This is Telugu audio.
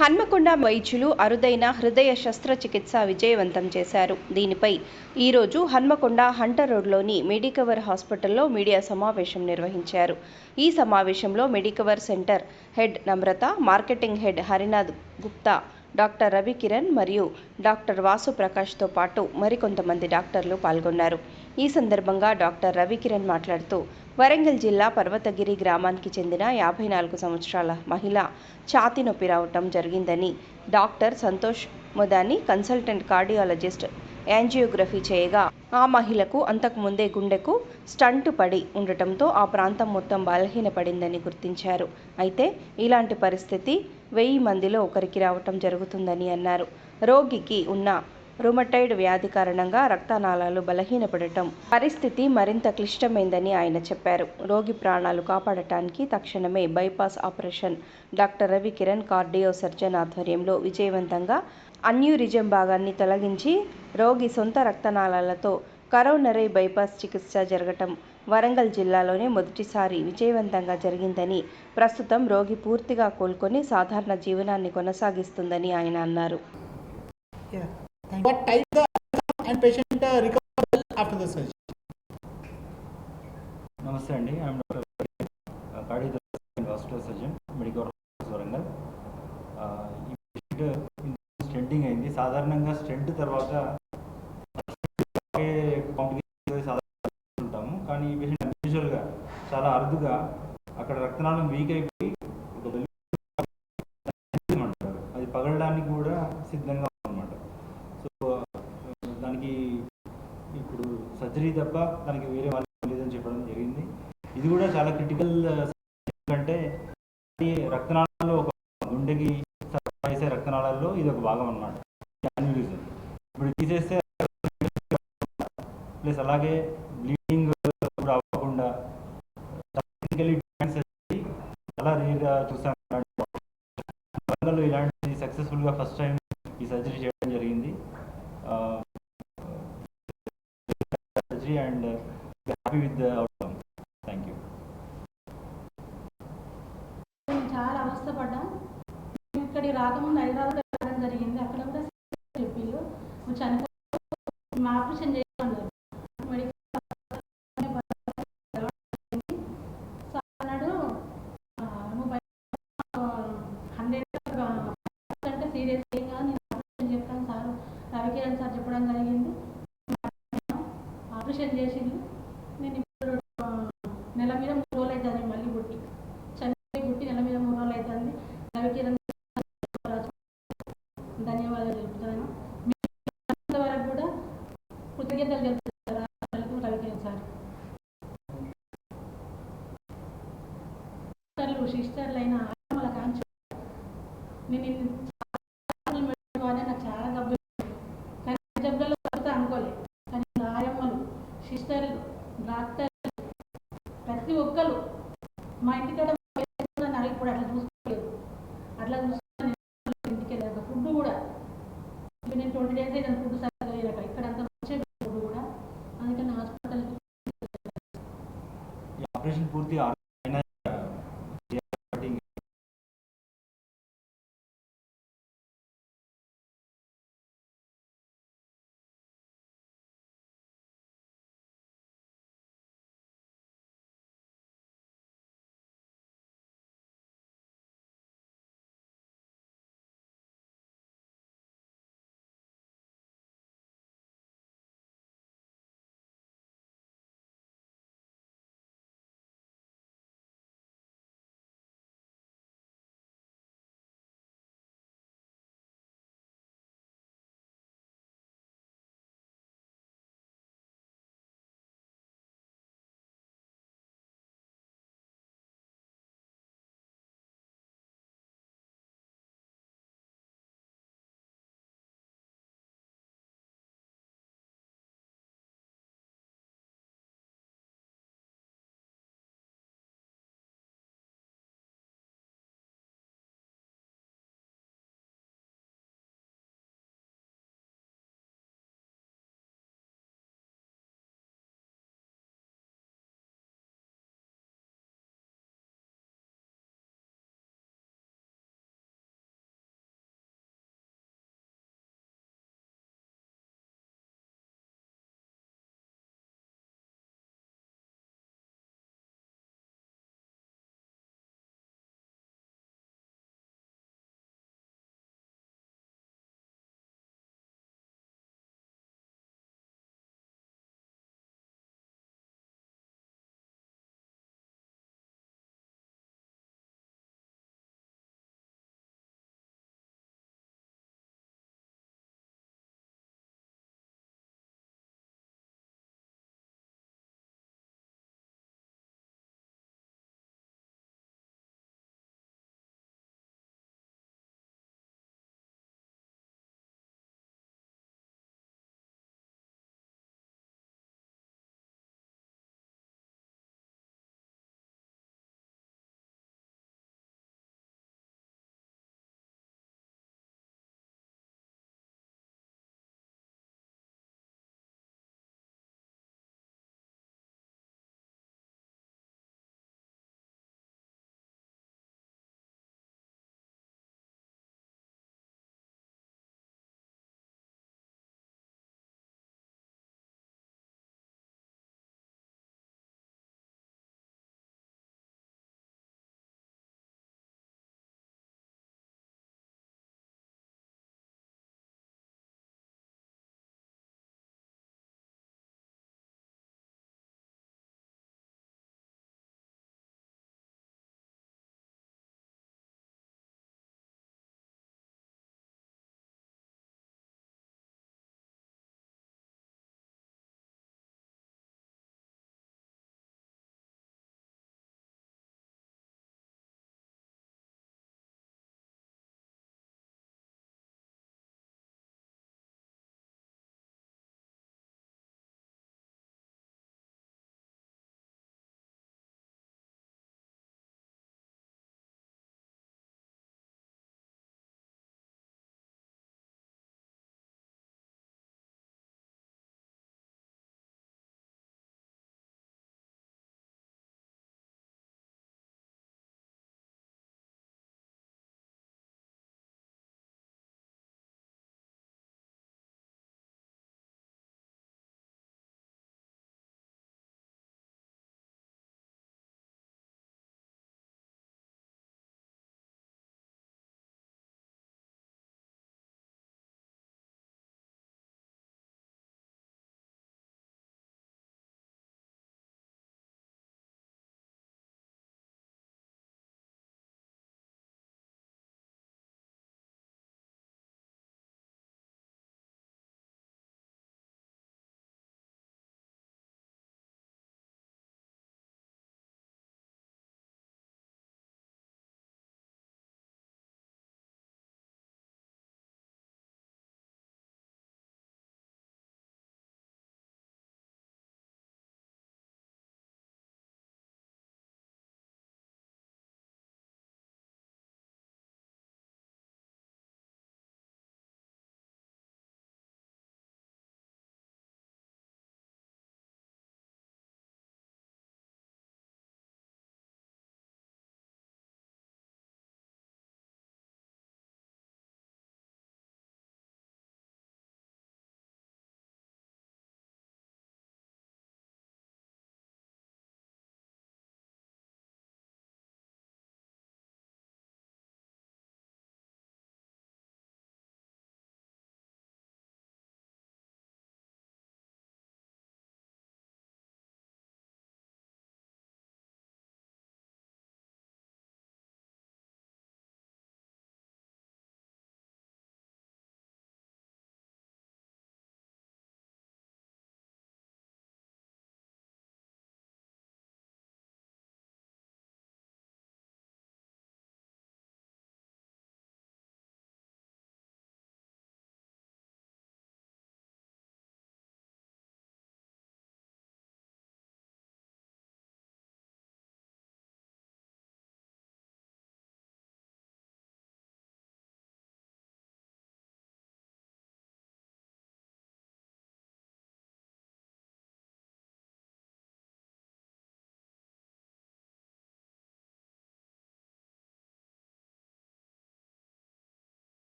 హన్మకొండ వైద్యులు అరుదైన హృదయ శస్త్రచికిత్స విజయవంతం చేశారు. దీనిపై ఈరోజు హన్మకొండ హంటర్ రోడ్లోని మెడికవర్ హాస్పిటల్లో మీడియా సమావేశం నిర్వహించారు. ఈ సమావేశంలో Medicover centre head Namrata marketing head Harinath Gupta doctor Ravikiran మరియు డాక్టర్ వాసు ప్రకాష్తో పాటు మరికొంతమంది డాక్టర్లు పాల్గొన్నారు. ఈ సందర్భంగా డాక్టర్ రవికిరణ్ మాట్లాడుతూ వరంగల్ జిల్లా పర్వతగిరి గ్రామానికి చెందిన యాభై నాలుగు సంవత్సరాల మహిళ ఛాతీ నొప్పి రావటం జరిగిందని doctor Santosh Modani consultant cardiologist angiography చేయగా ఆ మహిళకు అంతకుముందే గుండెకు స్టంట్ పడి ఉండటంతో ఆ ప్రాంతం మొత్తం బలహీనపడిందని గుర్తించారు. అయితే ఇలాంటి పరిస్థితి వెయ్యి మందిలో ఒకరికి రావటం జరుగుతుందని అన్నారు. రోగికి ఉన్న రుమటైడ్ వ్యాధి కారణంగా రక్తనాళాలు బలహీనపడటం పరిస్థితి మరింత క్లిష్టమైందని ఆయన చెప్పారు. రోగి ప్రాణాలు కాపాడటానికి తక్షణమే bypass operation doctor Ravi Kiran cardio surgeon ఆధ్వర్యంలో విజయవంతంగా అన్యూరిజం భాగాన్ని తొలగించి రోగి సొంత రక్తనాళాలతో కరోనరీ బైపాస్ చికిత్స జరగటం వరంగల్ జిల్లాలోనే మొదటిసారి విజయవంతంగా జరిగిందని ప్రస్తుతం రోగి పూర్తిగా కోలుకొని సాధారణ జీవనాన్ని కొనసాగిస్తుందని ఆయన అన్నారు Yeah. Thank కానీ ఈ పేషెంట్ అన్యూజువల్గా చాలా అరుదుగా అక్కడ రక్తనాళం వీక్ అయిపోయి ఒక అంటారు అది పగలడానికి కూడా సిద్ధంగా ఉందన్నమాట. సో దానికి ఇప్పుడు సర్జరీ తప్ప దానికి వేరే వాళ్ళు లేదని చెప్పడం జరిగింది. ఇది కూడా చాలా క్రిటికల్ ఎందుకంటే రక్తనాళాల్లో ఒక గుండెకి వేసే రక్తనాళాల్లో ఇది ఒక భాగం అన్నమాట. ఇప్పుడు తీసేస్తే ప్లస్ అలాగే ఈ సర్జరీ చేయడం జరిగింది. Surgery and happy with the outcome. Thank you. చాలా అవస్థపడ్డాం. మేము ఇక్కడికి రాకముందు హైదరాబాద్ జరిగింది. అక్కడ కూడా చెప్పిండు చనిపో మా ఆపరేషన్ 你你你